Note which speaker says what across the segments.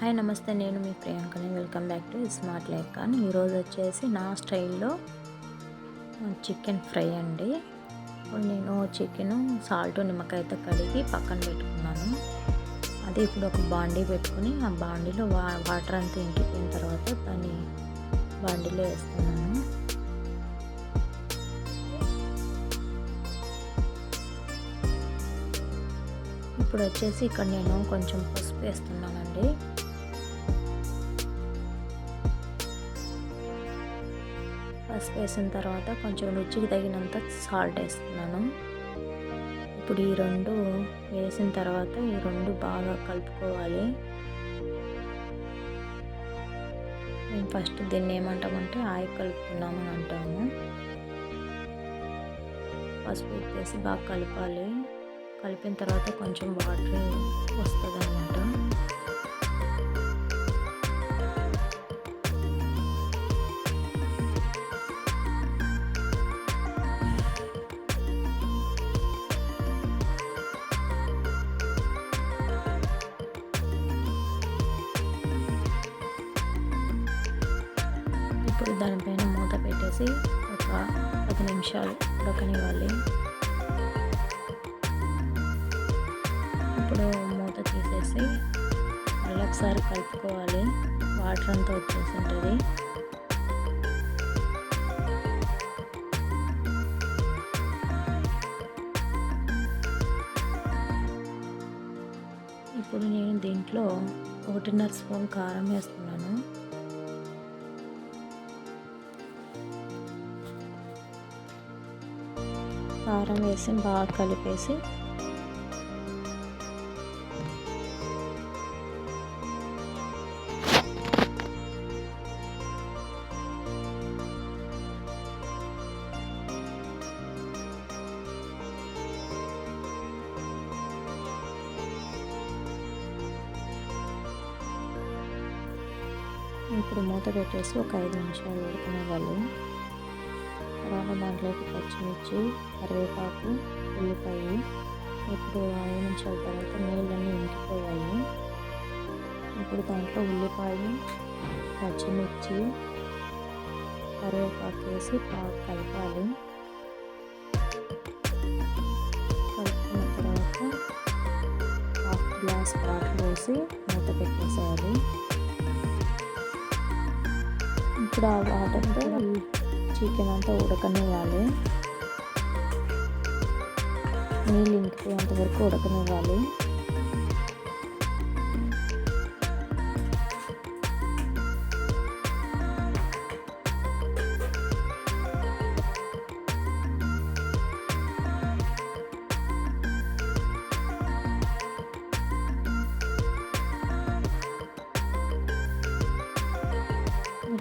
Speaker 1: Hi నమస్తే నేను మీ ప్రియాంకని welcome back to smart like కానీ. ఈరోజు వచ్చేసి నా స్టైల్లో చికెన్ ఫ్రై అండి. ఇప్పుడు నేను చికెన్ సాల్ట్ నిమ్మకాయతో కడిగి పక్కన పెట్టుకున్నాను. అదే ఇప్పుడు ఒక బాండీ పెట్టుకుని ఆ బాండీలో వా వాటర్ అంతా ఇంకిపోయిన తర్వాత దాన్ని బాండీలో వేస్తున్నాను. ఇప్పుడు వచ్చేసి ఇక్కడ నేను కొంచెం పసుపు వేస్తున్నానండి. పసుపు వేసిన తర్వాత కొంచెం రుచికి తగినంత సాల్ట్ వేస్తున్నాను. ఇప్పుడు ఈ రెండు వేసిన తర్వాత ఈ రెండు బాగా కలుపుకోవాలి. మేము ఫస్ట్ దీన్ని ఏమంటామంటే ఆయి కలుపుకున్నామని అంటాము. పసుపు వేసి బాగా కలపాలి. కలిపిన తర్వాత కొంచెం వాటర్ వస్తుంది అనమాట ఇప్పుడు దానిపైన మూత పెట్టేసి ఒక పది నిమిషాలు ఉడకనివ్వాలి. ఇప్పుడు మూత తీసేసి మళ్ళీ ఒకసారి కలుపుకోవాలి. వాటర్ అంతా వచ్చేసి ఉంటుంది ఇప్పుడు నేను దీంట్లో ఒకటిన్నర స్పూన్ కారం వేస్తున్నాను. కారం వేసి బాగా కలిపేసి ఇప్పుడు మూత పెట్టేసి ఒక ఐదు నిమిషాలు ఉడకనివ్వాలి తర్వాత దాంట్లోకి పచ్చిమిర్చి కరివేపాకు ఉల్లిపాయ ఇప్పుడు ఐదు నిమిషాల తర్వాత నీళ్ళన్నీ ఇంకిపోయాయి. ఇప్పుడు దాంట్లో ఉల్లిపాయ పచ్చిమిర్చి కరివేపాకు వేసి బాగా కలపాలి. కలుపుకున్న తర్వాత హాఫ్ గ్లాస్ వాటర్ వేసి మూత పెట్టేసేయాలి. ఇప్పుడు ఆ వాటర్తో చికెన్ అంతా ఉడకనివ్వాలి. నీళ్ళు ఇంకిపోయేంత వరకు ఉడకనివ్వాలి.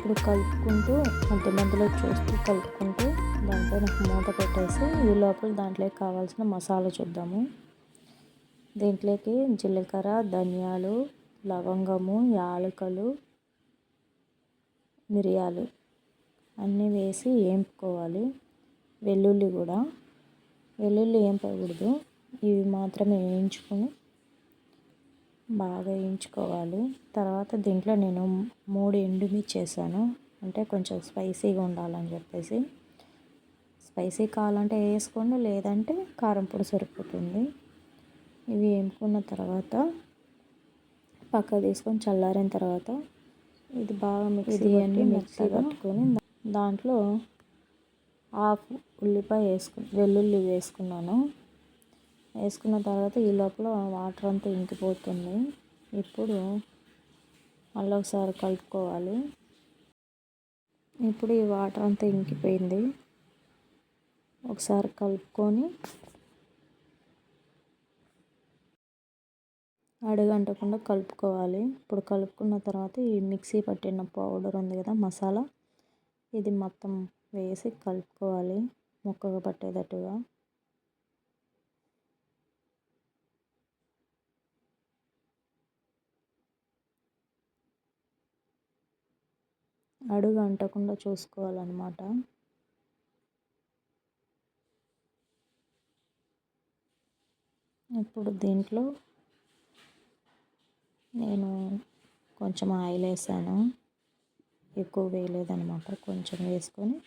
Speaker 1: ఇప్పుడు కలుపుకుంటూ మధ్య మధ్యలో చూస్తూ కలుపుకుంటూ దాంట్లో మూత పెట్టేసి ఈ లోపల దాంట్లోకి కావాల్సిన మసాలా చూద్దాము. దీంట్లోకి జీలకర్ర ధనియాలు లవంగము యాలకులు మిరియాలు అన్నీ వేసి వేపుకోవాలి వెల్లుల్లి కూడా. వెల్లుల్లి వేపకూడదు ఇవి మాత్రమే వేయించుకొని బాగా వేయించుకోవాలి. తర్వాత దీంట్లో నేను మూడు ఎండుమిర్చి చేశాను అంటే కొంచెం స్పైసీగా ఉండాలని చెప్పేసి. స్పైసీ కావాలంటే వేసుకోండి లేదంటే కారం పొడి సరిపోతుంది. ఇవి వేపుకున్న తర్వాత పక్క తీసుకొని చల్లారిన తర్వాత ఇది బాగా మిక్సీ అన్ని మిక్సీ పట్టుకొని దాంట్లో హాఫ్ ఉల్లిపాయ వేసుకు వెల్లుల్లి వేసుకున్నాను. వేసుకున్న తర్వాత ఈ లోపల వాటర్ అంతా ఇంకిపోతుంది. ఇప్పుడు మళ్ళీ ఒకసారి కలుపుకోవాలి. ఇప్పుడు ఈ వాటర్ అంతా ఇంకిపోయింది. ఒకసారి కలుపుకొని అడుగంటకుండా కలుపుకోవాలి. ఇప్పుడు కలుపుకున్న తర్వాత ఈ మిక్సీ పట్టిన పౌడర్ ఉంది కదా మసాలా ఇది మొత్తం వేసి కలుపుకోవాలి ముక్కగా పట్టేటట్టుగా. అడుగు అంటకుండా చూసుకోవాలన్నమాట. ఇప్పుడు దీంట్లో నేను కొంచెం ఆయిల్ వేసాను. ఎక్కువ వేయలేదనమాట కొంచెం వేసుకొని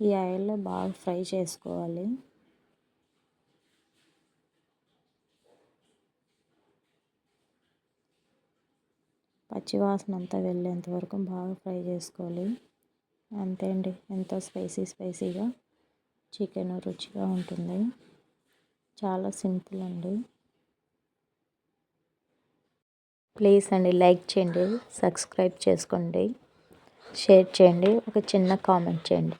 Speaker 1: ఈ ఆయిల్లో బాగా ఫ్రై చేసుకోవాలి. పచ్చివాసన అంతా వెళ్ళేంత వరకు బాగా ఫ్రై చేసుకోవాలి. అంతే అండి. ఎంతో స్పైసీ స్పైసీగా చికెన్ రుచిగా ఉంటుంది. చాలా సింపుల్ అండి. ప్లీజ్ అండి లైక్ చేయండి సబ్స్క్రైబ్ చేసుకోండి షేర్ చేయండి ఒక చిన్న కామెంట్ చేయండి.